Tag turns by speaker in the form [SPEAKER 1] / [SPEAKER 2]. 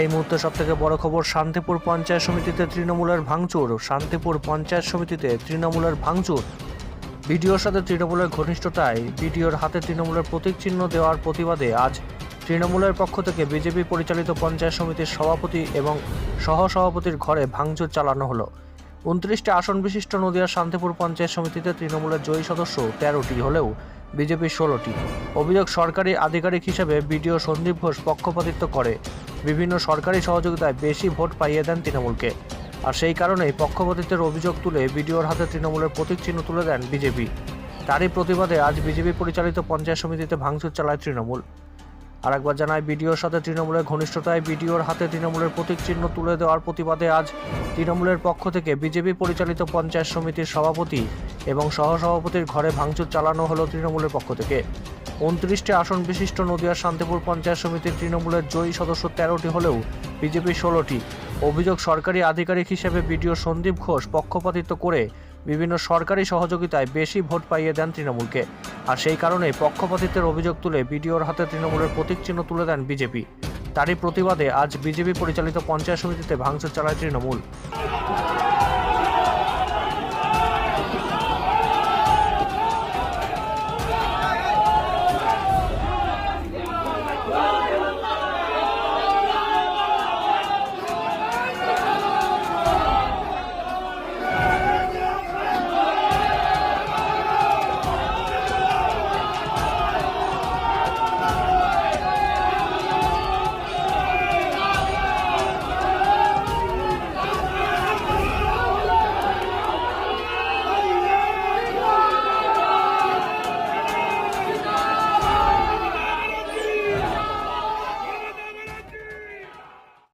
[SPEAKER 1] এই মুহূর্তে সব থেকে বড় খবর, শান্তিপুর পঞ্চায়েত সমিতিতে তৃণমূলের ভাঙচুর। শান্তিপুর পঞ্চায়েত সমিতিতে তৃণমূলের ভাঙচুর। বিডিওর সাথে তৃণমূলের ঘনিষ্ঠতায়, বিডিওর হাতে তৃণমূলের প্রতীক চিহ্ন দেওয়ার প্রতিবাদে আজ তৃণমূলের পক্ষ থেকে বিজেপি পরিচালিত পঞ্চায়েত সমিতির সভাপতি এবং সহসভাপতির ঘরে ভাঙচুর চালানো হলো। উনত্রিশটি আসন বিশিষ্ট নদিয়ার শান্তিপুর পঞ্চায়েত সমিতিতে তৃণমূলের জয়ী সদস্য তেরোটি হলেও বিজেপি ষোলোটি। অভিযোগ সরকারি আধিকারিক হিসেবে বিডিও সন্দীপ ঘোষ পক্ষপাতিত্ব করে। বিভিন্ন সরকারি সহযোগিতায় বেশি ভোট পাইয়ে দেন তৃণমূলকে। আর সেই কারণেই পক্ষপাতিত্বের অভিযোগ তুলে বিডিওর হাতে তৃণমূলের প্রতীক চিহ্ন তুলে দেন বিজেপি। তারই প্রতিবাদে আজ বিজেপি পরিচালিত পঞ্চায়েত সমিতিতে ভাঙচুর চালায় তৃণমূল। আর একবার জানায় বিডিওর সাথে তৃণমূলের ঘনিষ্ঠতায় বিডিওর হাতে তৃণমূলের প্রতীক চিহ্ন তুলে দেওয়ার প্রতিবাদে আজ তৃণমূলের পক্ষ থেকে বিজেপি পরিচালিত পঞ্চায়েত সমিতির সভাপতি এবং সহসভাপতির ঘরে ভাঙচুর চালানো হলো তৃণমূলের পক্ষ থেকে। উনত্রিশটি আসন বিশিষ্ট নদিয়ার শান্তিপুর পঞ্চায়েত সমিতির তৃণমূলের জয়ী সদস্য তেরোটি হলেও বিজেপি ষোলোটি। অভিযোগ সরকারি আধিকারিক হিসেবে বিডিও সন্দীপ ঘোষ পক্ষপাতিত্ব করে বিভিন্ন সরকারি সহযোগিতায় বেশি ভোট পাইয়ে দেন তৃণমূলকে। আর সেই কারণে পক্ষপাতিত্বের অভিযোগ তুলে বিডিওর হাতে তৃণমূলের প্রতীক চিহ্ন তুলে দেন বিজেপি। তারই প্রতিবাদে আজ বিজেপি পরিচালিত পঞ্চায়েত সমিতিতে ভাঙচুর চালায় তৃণমূল।